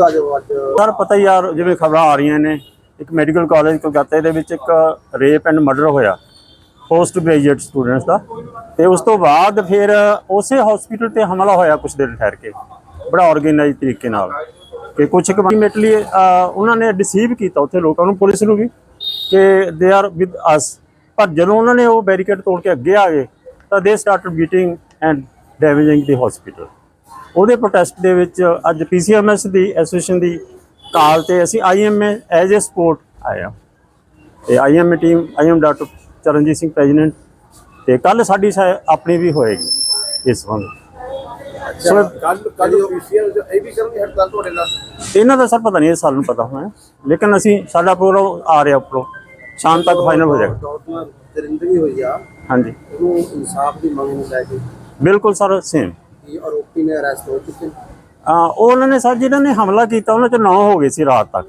ਦਾ ਜੋ ਅੱਜ ਸਰ, ਪਤਾ ਹੀ ਯਾਰ ਜਿਵੇਂ ਖਬਰਾਂ ਆ ਰਹੀਆਂ ਨੇ, ਇੱਕ ਮੈਡੀਕਲ ਕਾਲਜ ਕਲਕੱਤੇ ਦੇ ਵਿੱਚ ਇੱਕ ਰੇਪ ਐਂਡ ਮਰਡਰ ਹੋਇਆ ਪੋਸਟ ਗ੍ਰੈਜੂਏਟ ਸਟੂਡੈਂਟਸ ਦਾ। ਤੇ ਉਸ ਤੋਂ ਬਾਅਦ ਫਿਰ ਉਸੇ ਹਸਪੀਟਲ ਤੇ ਹਮਲਾ ਹੋਇਆ ਕੁਝ ਦਿਨ ਠਹਿਰ ਕੇ, ਬੜਾ ਆਰਗੇਨਾਈਜ਼ ਤਰੀਕੇ ਨਾਲ। ਕਿ ਕੁਝ ਕਮਿਟਲੀ ਉਹਨਾਂ ਨੇ ਡਿਸੀਵ ਕੀਤਾ ਉੱਥੇ ਲੋਕਾਂ ਨੂੰ, ਪੁਲਿਸ ਨੂੰ ਵੀ, ਕਿ ਦੇ ਆਰ ਵਿਦ ਅਸ ਪਰ ਜਦੋਂ ਉਹਨਾਂ ਨੇ ਉਹ ਬੈਰੀਕੇਡ ਤੋੜ ਕੇ ਅੱਗੇ ਆ ਗਏ, ਤਾਂ they started beating and damaging the hospital ਉਹਦੇ ਪ੍ਰੋਟੈਸਟ ਦੇ ਵਿੱਚ ਅੱਜ ਪੀਸੀਐਮਐਸ ਦੀ ਐਸੋਸੀਏਸ਼ਨ ਦੀ ਕਾਲ ਤੇ ਅਸੀਂ ਆਈਐਮਏ ਐਜ਼ ਅ ਸਪੋਰਟ ਆਇਆ ਤੇ IMA team IM doctor Charanjit Singh president ਤੇ ਕੱਲ ਸਾਡੀ ਆਪਣੀ ਵੀ ਹੋਏਗੀ ਇਸ ਸੰਬੰਧ ਸੋ ਕੱਲ ਕੱਲ ਪੀਸੀਐਲ ਇਹ ਵੀ ਕਰਨਗੇ ਹੜਤਾਲ ਤੁਹਾਡੇ ਨਾਲ? ਇਹਨਾਂ ਦਾ ਸਰ ਪਤਾ ਨਹੀਂ ਇਹ ਸਾਨੂੰ ਪਤਾ ਹੋਣਾ। ਲੇਕਿਨ ਅਸੀਂ ਸਾਡਾ ਪ੍ਰੋਗਰਾਮ ਆ ਰਿਹਾ ਉੱਪਰੋਂ। ਸ਼ਾਮ ਤੱਕ ਫਾਈਨਲ ਹੋ ਜਾਏਗਾ। ਦਰਿੰਦਗੀ ਹੋਈ ਆ। ਹਾਂਜੀ। ਉਹਨੂੰ ਇਨਸਾਫ ਦੀ ਮੰਗ ਨੂੰ ਲੈ ਕੇ। ਬਿਲਕੁਲ ਸਰ ਸੇਮ ਕੀ ਆਰੋਪੀ ਨੇ ਅਰੈਸਟ ਹੋ ਚੁੱਕੇ ਨੇ? ਉਹਨਾਂ ਨੇ ਸਰ ਜਿਹਨਾਂ ਨੇ ਹਮਲਾ ਕੀਤਾ, ਉਹਨਾਂ ਚ 9 ਹੋ ਗਏ ਸੀ ਰਾਤ ਤੱਕ।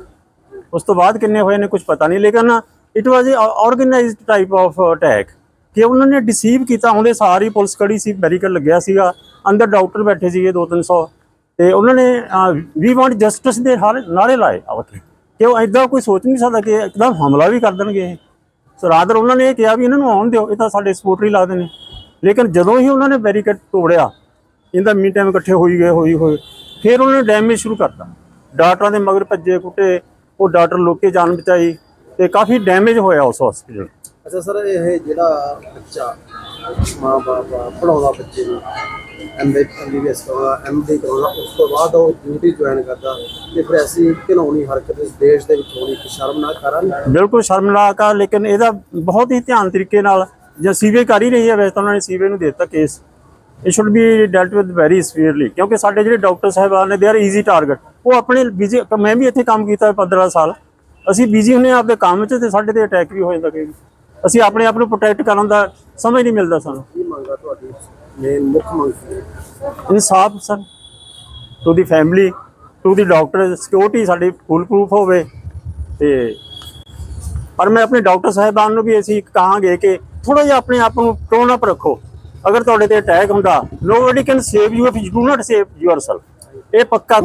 ਉਸ ਤੋਂ ਬਾਅਦ ਕਿੰਨੇ ਹੋਏ ਨੇ ਕੁਝ ਪਤਾ ਨਹੀਂ, ਲੇਕਿਨ it was a organized type of attack ਕਿ ਉਹਨਾਂ ਨੇ ਡਿਸੀਵ ਕੀਤਾ ਆਉਂਦੇ ਸਾਰੀ ਪੁਲਿਸ ਕੜੀ ਸੀ ਬੈਰੀਕੇਡ ਲੱਗਿਆ ਸੀਗਾ, ਅੰਦਰ ਡਾਕਟਰ ਬੈਠੇ ਸੀਗੇ 2-300 ਤੇ ਉਹਨਾਂ ਨੇ ਵੀ ਵਾਂਟ ਜਸਟਿਸ ਦੇ ਹਾਰੇ ਨਾਰੇ ਲਾਏ ਆ ਕਿ ਉਹ ਐਦਾਂ ਕੋਈ ਸੋਚ ਨਹੀਂ ਸਕਦਾ ਕਿ ਇੱਕਦਮ ਹਮਲਾ ਵੀ ਕਰ ਦੇਣਗੇ ਸੋ ਰਾਦਰ ਉਹਨਾਂ ਨੇ ਇਹ ਕਿਹਾ ਵੀ ਇਹਨਾਂ ਨੂੰ ਆਉਣ ਦਿਓ, ਇਹ ਤਾਂ ਸਾਡੇ ਸਪੋਰਟਰ ਹੀ ਲੱਗਦੇ ਨੇ ਲੇਕਿਨ ਜਦੋਂ ਹੀ ਉਹਨਾਂ ਨੇ ਬੈਰੀਕੇਡ ਤੋੜਿਆ ਇਹਦਾ ਮੀਟ ਟਾਈਮ ਇਕੱਠੇ ਹੋਈ ਗਏ ਹੋਈ ਹੋਏ ਫਿਰ ਉਹਨਾਂ ਨੇ ਡੈਮੇਜ ਸ਼ੁਰੂ ਕਰਤਾ। ਡਾਕਟਰਾਂ ਦੇ ਮਗਰ ਭੱਜੇ ਕੁੱਟੇ ਉਹ ਡਾਕਟਰ ਲੋਕੇ ਜਾਨ ਬਚਾਈ ਤੇ ਕਾਫੀ ਡੈਮੇਜ ਹੋਇਆ ਉਸ ਹਸਪੀਟਲ ਅੱਛਾ ਸਰ ਇਹ ਜਿਹੜਾ ਬੱਚਾ ਮਾਂ ਬਾਪ ਪੜਾਉਂਦਾ ਬੱਚੇ ਨੂੰ ਐਮਬੀ ਐਮਬੀਬੀਐਸ ਕਰਾਉਂਦਾ ਐਮਡੀ ਕਰਾਉਂਦਾ ਉਸ ਤੋਂ ਬਾਅਦ ਉਹ ਡਿਊਟੀ ਜੁਆਇਨ ਕਰਦਾ। ਤੇ ਫਿਰ ਐਸੀ ਘਿਨੌਣੀ ਹਰਕਤ ਇਸ ਦੇਸ਼ ਦੇ ਵਿੱਚ ਹੋਣੀ ਸ਼ਰਮਨਾਕ ਕਾਰਨ। ਬਿਲਕੁਲ ਸ਼ਰਮਨਾਕ ਆ ਲੇਕਿਨ ਇਹਦਾ ਬਹੁਤ ਹੀ ਧਿਆਨ ਤਰੀਕੇ ਨਾਲ ਜਾਂ ਸੀਵੇ ਕਰ ਹੀ ਰਹੀ ਹੈ ਵੈਸੇ ਤਾਂ ਉਹਨਾਂ ਨੇ ਸੀਵੇ ਨੂੰ ਦੇ ਦਿੱਤਾ ਕੇਸ ਇਹ should be dealt with very severely ਕਿਉਂਕਿ ਸਾਡੇ ਜਿਹੜੇ ਡਾਕਟਰ ਸਾਹਿਬਾਨ ਨੇ ਦੇ ਆਰ ਈਜ਼ੀ ਟਾਰਗੇਟ ਉਹ ਆਪਣੇ ਬਿਜ਼ੀ ਮੈਂ ਵੀ ਇੱਥੇ ਕੰਮ ਕੀਤਾ 15 ਸਾਲ। ਅਸੀਂ ਬਿਜ਼ੀ ਹੁੰਨੇ ਆਪਦੇ ਕੰਮ 'ਚ ਤੇ ਸਾਡੇ ਤੇ ਅਟੈਕ ਵੀ ਹੋ ਜਾਂਦਾ ਕਈ। ਅਸੀਂ ਆਪਣੇ ਆਪ ਨੂੰ ਪ੍ਰੋਟੈਕਟ ਕਰਨ ਦਾ ਸਮਝ ਨਹੀਂ ਮਿਲਦਾ ਸਾਨੂੰ। ਕੀ ਮੰਗਾ ਤੁਹਾਡੀ? ਮੇਨ ਮੁੱਖ ਮੰਗ? ਇਨਸਾਫ sir. To the family to the doctor security ਸਾਡੀ ਫੁੱਲ ਪ੍ਰੂਫ ਹੋਵੇ। ਤੇ ਪਰ ਮੈਂ ਆਪਣੇ ਡਾਕਟਰ ਸਾਹਿਬਾਨ ਨੂੰ ਵੀ ਅਸੀਂ ਕਹਾਂਗੇ ਕਿ ਥੋੜਾ ਜਿਹਾ ਆਪਣੇ ਆਪ ਨੂੰ ਟੋਨ ਅਪ ਰੱਖੋ। ਅਗਰ ਤੁਹਾਡੇ ਤੇ ਅਟੈਕ ਹੁੰਦਾ nobody can save you if you do not save yourself ਇਹ ਪੱਕਾ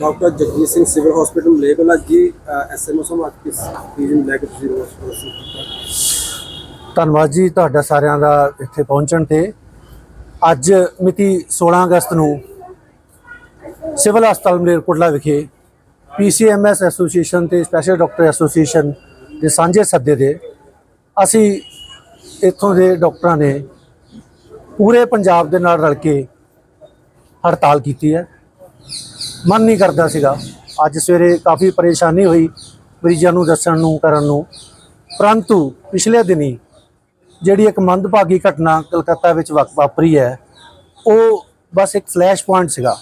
doctor Jagjit Singh civil hospital Malerkotla ji SMO ਸਾਹਿਬ ਅੱਜ ਕਿਸ ਚੀਜ਼ ਨੂੰ ਲੈ ਕੇ ਤੁਸੀਂ ਧੰਨਵਾਦ ਜੀ ਤੁਹਾਡਾ ਸਾਰਿਆਂ ਦਾ ਇੱਥੇ ਪਹੁੰਚਣ ਤੇ। ਅੱਜ ਮਿਤੀ 16 ਅਗਸਤ ਨੂੰ ਸਿਵਲ ਹਸਪਤਾਲ ਮਲੇਰਕੋਟਲਾ ਵਿਖੇ ਪੀਸੀਐਮਐਸ ਐਸੋਸੀਏਸ਼ਨ ਤੇ ਸਪੈਸ਼ਲ ਡਾਕਟਰ ਐਸੋਸੀਏਸ਼ਨ ਦੇ ਸਾਂਝੇ ਸੱਦੇ ਦੇ ਅਸੀਂ ਇੱਥੋਂ ਦੇ ਡਾਕਟਰਾਂ ਨੇ ਪੂਰੇ ਪੰਜਾਬ ਦੇ ਨਾਲ ਰਲ ਕੇ ਹੜਤਾਲ ਕੀਤੀ ਹੈ। ਮਨ ਨਹੀਂ ਕਰਦਾ ਸੀਗਾ। ਅੱਜ ਸਵੇਰੇ ਕਾਫੀ ਪਰੇਸ਼ਾਨੀ ਹੋਈ ਮਰੀਜ਼ਾਂ ਨੂੰ ਦੱਸਣ ਨੂੰ, ਕਰਨ ਨੂੰ। ਪਰੰਤੂ ਪਿਛਲੇ ਦਿਨੀ ਜਿਹੜੀ ਇੱਕ ਮੰਦਭਾਗੀ ਘਟਨਾ ਕਲਕੱਤਾ ਵਿੱਚ ਵਾਕ- ਵਾਪਰੀ ਹੈ, ਉਹ ਬਸ ਇੱਕ ਫਲੈਸ਼ ਪੁਆਇੰਟ ਸੀਗਾ।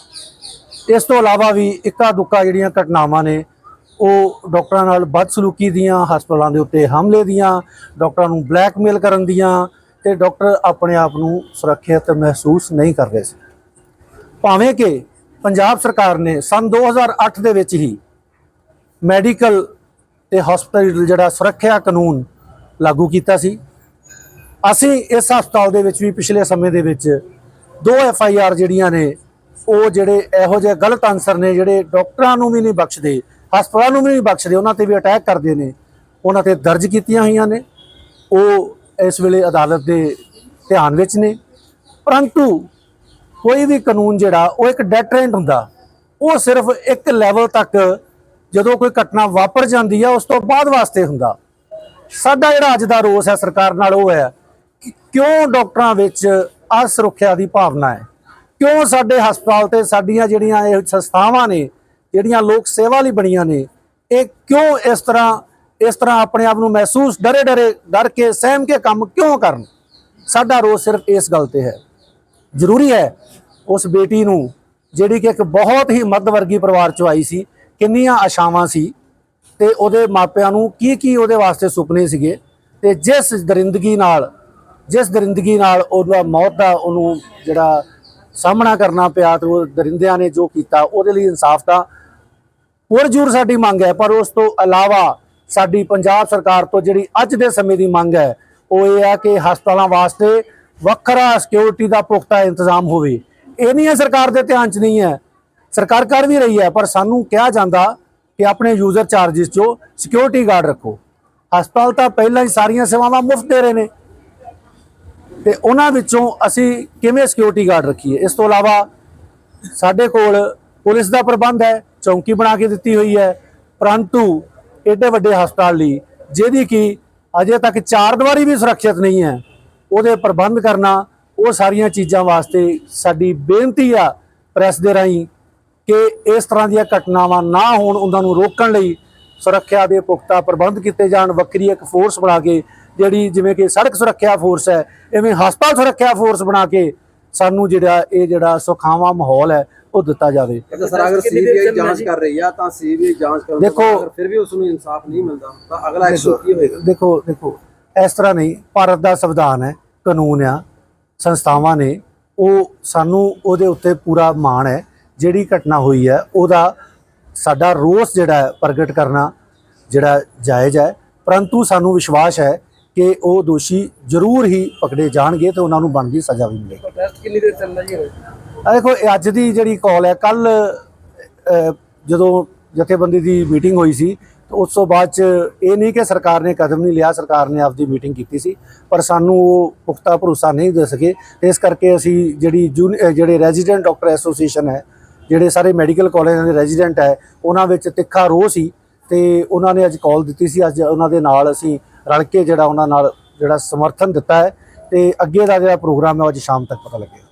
ਇਸ ਤੋਂ ਇਲਾਵਾ ਵੀ ਇੱਕਾ ਦੁੱਕਾ ਜਿਹੜੀਆਂ ਘਟਨਾਵਾਂ ਨੇ, ਉਹ ਡਾਕਟਰਾਂ ਨਾਲ ਬਦਸਲੂਕੀ ਦੀਆਂ, ਹਸਪਤਾਲਾਂ ਦੇ ਉੱਤੇ ਹਮਲੇ ਦੀਆਂ, ਡਾਕਟਰਾਂ ਨੂੰ ਬਲੈਕਮੇਲ ਕਰਨ ਦੀਆਂ ਤੇ ਡਾਕਟਰ ਆਪਣੇ ਆਪ ਨੂੰ ਸੁਰੱਖਿਅਤ ਮਹਿਸੂਸ ਨਹੀਂ ਕਰ ਰਹੇ ਸੀ। ਭਾਵੇਂ ਕਿ ਪੰਜਾਬ ਸਰਕਾਰ ਨੇ ਸਨ 2008 ਦੇ ਵਿੱਚ ਹੀ ਮੈਡੀਕਲ ਤੇ ਹਸਪਤਾਲ ਜਿਹੜਾ ਸੁਰੱਖਿਆ ਕਾਨੂੰਨ ਲਾਗੂ ਕੀਤਾ ਸੀ। ਅਸੀਂ ਇਸ ਹਸਪਤਾਲ ਦੇ ਵਿੱਚ ਵੀ ਪਿਛਲੇ ਸਮੇਂ ਦੇ ਵਿੱਚ ਦੋ ਐਫ ਆਈ ਆਰ ਜਿਹੜੀਆਂ ਨੇ, ਉਹ ਜਿਹੜੇ ਇਹੋ ਜਿਹੇ ਗਲਤ ਆਨਸਰ ਨੇ ਜਿਹੜੇ ਡਾਕਟਰਾਂ ਨੂੰ ਵੀ ਨਹੀਂ ਬਖਸ਼ਦੇ, ਹਸਪਤਾਲਾਂ ਨੂੰ ਵੀ ਨਹੀਂ ਬਖਸ਼ਦੇ, ਉਹਨਾਂ ਤੇ ਵੀ ਅਟੈਕ ਕਰਦੇ ਨੇ, ਉਹਨਾਂ ਤੇ ਦਰਜ ਕੀਤੀਆਂ ਹੋਈਆਂ ਨੇ। ਉਹ ਇਸ ਵੇਲੇ ਅਦਾਲਤ ਦੇ ਧਿਆਨ ਵਿੱਚ ਨੇ। ਪਰੰਤੂ ਕੋਈ ਵੀ ਕਾਨੂੰਨ ਜਿਹੜਾ, ਉਹ ਇੱਕ ਡੈਟਰੈਂਟ ਹੁੰਦਾ। ਉਹ ਸਿਰਫ ਇੱਕ ਲੈਵਲ ਤੱਕ ਜਦੋਂ ਕੋਈ ਘਟਨਾ ਵਾਪਰ ਜਾਂਦੀ ਹੈ ਉਸ ਤੋਂ ਬਾਅਦ ਵਾਸਤੇ ਹੁੰਦਾ। ਸਾਡਾ ਜਿਹੜਾ ਅੱਜ ਦਾ ਰੋਸ ਹੈ ਸਰਕਾਰ ਨਾਲ ਉਹ ਹੈ ਕਿ ਕਿਉਂ ਡਾਕਟਰਾਂ ਵਿੱਚ ਅਸੁਰੱਖਿਆ ਦੀ ਭਾਵਨਾ ਹੈ? ਕਿਉਂ ਸਾਡੇ ਹਸਪਤਾਲ ਤੇ ਸਾਡੀਆਂ ਜਿਹੜੀਆਂ ਇਹ ਸੰਸਥਾਵਾਂ ਨੇ, ਜਿਹੜੀਆਂ ਲੋਕ ਸੇਵਾ ਲਈ ਬਣੀਆਂ ਨੇ, ਇਹ ਕਿਉਂ ਇਸ ਤਰ੍ਹਾਂ ਇਸ ਤਰ੍ਹਾਂ ਆਪਣੇ ਆਪ ਨੂੰ ਮਹਿਸੂਸ ਡਰੇ ਡਰੇ, ਡਰ ਕੇ, ਸਹਿਮ ਕੇ ਕੰਮ ਕਿਉਂ ਕਰਨ? ਸਾਡਾ ਰੋਸ ਸਿਰਫ ਇਸ ਗੱਲ ਤੇ ਹੈ। ਜ਼ਰੂਰੀ ਹੈ ਉਸ ਬੇਟੀ ਨੂੰ, ਜਿਹੜੀ ਕਿ ਇੱਕ ਬਹੁਤ ਹੀ ਮੱਧ ਵਰਗੀ ਪਰਿਵਾਰ ਚੋਂ ਆਈ ਸੀ, ਕਿੰਨੀਆਂ ਆਸ਼ਾਵਾਂ ਸੀ ਤੇ ਉਹਦੇ ਮਾਪਿਆਂ ਨੂੰ ਕੀ ਕੀ ਉਹਦੇ ਵਾਸਤੇ ਸੁਪਨੇ ਸੀਗੇ ਤੇ ਜਿਸ ਦਰਿੰਦਗੀ ਨਾਲ, ਜਿਸ ਦਰਿੰਦਗੀ ਨਾਲ ਉਹਦਾ ਮੌਤ ਦਾ ਉਹਨੂੰ ਜਿਹੜਾ ਸਾਹਮਣਾ ਕਰਨਾ ਪਿਆ ਤੇ ਉਹ ਦਰਿੰਦਿਆਂ ਨੇ ਜੋ ਕੀਤਾ, ਉਹਦੇ ਲਈ ਇਨਸਾਫ ਦਾ ਹੋਰ ਪੁਰਜੋਰ ਸਾਡੀ ਮੰਗ ਹੈ, ਪਰ ਉਸ ਤੋਂ ਇਲਾਵਾ ਸਾਡੀ ਪੰਜਾਬ ਸਰਕਾਰ ਤੋਂ ਜਿਹੜੀ ਅੱਜ ਦੇ ਸਮੇਂ ਦੀ ਮੰਗ ਹੈ, ਉਹ ਇਹ ਹੈ ਕਿ ਹਸਪਤਾਲਾਂ ਵਾਸਤੇ ਵੱਖਰਾ ਸਿਕਿਉਰਿਟੀ ਦਾ ਪੁਖਤਾ ਇੰਤਜ਼ਾਮ ਹੋਵੇ। ਇਹ ਨਹੀਂ ਹੈ ਸਰਕਾਰ ਦੇ ਧਿਆਨ 'ਚ ਨਹੀਂ ਹੈ। ਸਰਕਾਰ ਕਰ ਵੀ ਰਹੀ ਹੈ, ਪਰ ਸਾਨੂੰ ਕਿਹਾ ਜਾਂਦਾ ਕਿ ਆਪਣੇ ਯੂਜ਼ਰ ਚਾਰजेस ਚੋਂ ਸਿਕਿਉਰਿਟੀ ਗਾਰਡ ਰੱਖੋ। ਹਸਪਤਾਲ ਤਾਂ ਪਹਿਲਾਂ ਹੀ ਸਾਰੀਆਂ ਸੇਵਾਵਾਂ ਮੁਫਤ ਦੇ ਰਹੇ ਨੇ। ਤੇ ਉਹਨਾਂ ਵਿੱਚੋਂ ਅਸੀਂ ਕਿਵੇਂ ਸਿਕਿਉਰਿਟੀ ਗਾਰਡ ਰੱਖੀਏ? ਇਸ ਤੋਂ ਇਲਾਵਾ ਸਾਡੇ ਕੋਲ ਪੁਲਿਸ ਦਾ ਪ੍ਰਬੰਧ ਹੈ, ਚੌਂਕੀ ਬਣਾ ਕੇ ਦਿੱਤੀ ਹੋਈ ਹੈ। ਪਰੰਤੂ ਏਡੇ ਵੱਡੇ ਹਸਪਤਾਲ ਲਈ, ਜਿਹਦੀ ਕਿ ਅਜੇ ਤੱਕ ਚਾਰ ਦੀਵਾਰੀ ਵੀ ਸੁਰੱਖਿਅਤ ਨਹੀਂ ਹੈ, ਉਹਦੇ ਪ੍ਰਬੰਧ ਕਰਨਾ, ਉਹ ਸਾਰੀਆਂ ਚੀਜ਼ਾਂ ਵਾਸਤੇ ਸਾਡੀ ਬੇਨਤੀ ਆ ਪ੍ਰੈਸ ਦੇ ਰਾਹੀਂ ਕਿ ਇਸ ਤਰ੍ਹਾਂ ਦੀਆਂ ਘਟਨਾਵਾਂ ਨਾ ਹੋਣ, ਉਹਨਾਂ ਨੂੰ ਰੋਕਣ ਲਈ ਸੁਰੱਖਿਆ ਦੇ ਪੁਖਤਾ ਪ੍ਰਬੰਧ ਕੀਤੇ ਜਾਣ, ਵੱਖਰੀ ਇੱਕ ਫੋਰਸ ਬਣਾ ਕੇ, ਜਿਹੜੀ ਜਿਵੇਂ ਕਿ ਸੜਕ ਸੁਰੱਖਿਆ ਫੋਰਸ ਹੈ ਐਵੇਂ ਹਸਪਤਾਲ ਸੁਰੱਖਿਆ ਫੋਰਸ ਬਣਾ ਕੇ ਸਾਨੂੰ ਜਿਹੜਾ, ਇਹ ਜਿਹੜਾ ਸੁਖਾਵਾਂ ਮਾਹੌਲ ਹੈ ਉਹ ਦਿੱਤਾ ਜਾਵੇ। ਅੱਛਾ ਸਰ ਅਗਰ ਸੀਬੀਆਈ ਜਾਂਚ ਕਰ ਰਹੀ ਆ ਤਾਂ ਸੀਬੀਆਈ ਜਾਂਚ ਕਰਨ ਤੋਂ ਦੇਖੋ- ਬਾਅਦ ਅਗਰ ਫਿਰ ਵੀ ਉਸ ਨੂੰ ਇਨਸਾਫ ਨਹੀਂ ਮਿਲਦਾ। ਤਾਂ ਅਗਲਾ ਐਕਸ਼ਨ ਕੀ ਹੋਏਗਾ? ਦੇਖੋ ਦੇਖੋ ਇਸ ਤਰ੍ਹਾਂ ਨਹੀਂ ਭਾਰਤ ਦਾ ਸੰਵਿਧਾਨ ਹੈ ਕਾਨੂੰਨ ਆ ਸੰਸਥਾਵਾਂ ਨੇ ਉਹ ਸਾਨੂੰ ਉਹਦੇ ਉੱਤੇ ਪੂਰਾ ਮਾਣ ਹੈ ਜਿਹੜੀ ਘਟਨਾ ਹੋਈ ਹੈ ਉਹਦਾ ਸਾਡਾ ਰੋਸ ਜਿਹੜਾ ਪ੍ਰਗਟ ਕਰਨਾ ਜਿਹੜਾ ਜਾਇਜ਼ ਹੈ ਪਰੰਤੂ ਸਾਨੂੰ ਵਿਸ਼ਵਾਸ ਹੈ ਕਿ ਉਹ ਦੋਸ਼ੀ ਜ਼ਰੂਰ ਹੀ ਪਕੜੇ ਜਾਣਗੇ ਤੇ ਉਹਨਾਂ ਨੂੰ ਬਣਦੀ ਸਜ਼ਾ ਵੀ ਮਿਲੇਗੀ। ਪ੍ਰੋਟੈਸਟ ਕਿੰਨੀ ਦੇਰ ਚੱਲਣਾ ਜੀ ਆ ਦੇਖੋ, ਇਹ ਅੱਜ ਦੀ ਜਿਹੜੀ ਕਾਲ ਹੈ, ਕੱਲ ਜਦੋਂ ਜਥੇਬੰਦੀ ਦੀ ਮੀਟਿੰਗ ਹੋਈ ਸੀ, ਤਾਂ ਉਸ ਤੋਂ ਬਾਅਦ ਚ ਇਹ ਨਹੀਂ ਕਿ ਸਰਕਾਰ ਨੇ ਕਦਮ ਨਹੀਂ ਲਿਆ, ਸਰਕਾਰ ਨੇ ਆਪਦੀ ਮੀਟਿੰਗ ਕੀਤੀ ਸੀ, ਪਰ ਸਾਨੂੰ ਉਹ ਪੁਖਤਾ ਭਰੋਸਾ ਨਹੀਂ ਦੇ ਸਕੇ। ਤੇ ਇਸ ਕਰਕੇ ਅਸੀਂ ਜਿਹੜੀ ਜੂਨ- ਜਿਹੜੇ ਰੈਜ਼ੀਡੈਂਟ ਡਾਕਟਰ ਐਸੋਸੀਏਸ਼ਨ ਹੈ, ਜਿਹੜੇ ਸਾਰੇ ਮੈਡੀਕਲ ਕਾਲਜਾਂ ਦੇ ਰੈਜ਼ੀਡੈਂਟ ਹੈ, ਉਹਨਾਂ ਵਿੱਚ ਤਿੱਖਾ ਰੋਹ ਸੀ, ਤੇ ਉਹਨਾਂ ਨੇ ਅੱਜ ਕਾਲ ਦਿੱਤੀ ਸੀ। ਅੱਜ ਉਹਨਾਂ ਦੇ ਨਾਲ ਅਸੀਂ ਰਲ ਕੇ ਜਿਹੜਾ ਉਹਨਾਂ ਨਾਲ ਜਿਹੜਾ ਸਮਰਥਨ ਦਿੱਤਾ ਹੈ, ਤੇ ਅੱਗੇ ਦਾ ਜਿਹੜਾ ਪ੍ਰੋਗਰਾਮ ਹੈ, ਉਹ ਅੱਜ ਸ਼ਾਮ ਤੱਕ ਪਤਾ ਲੱਗੇਗਾ।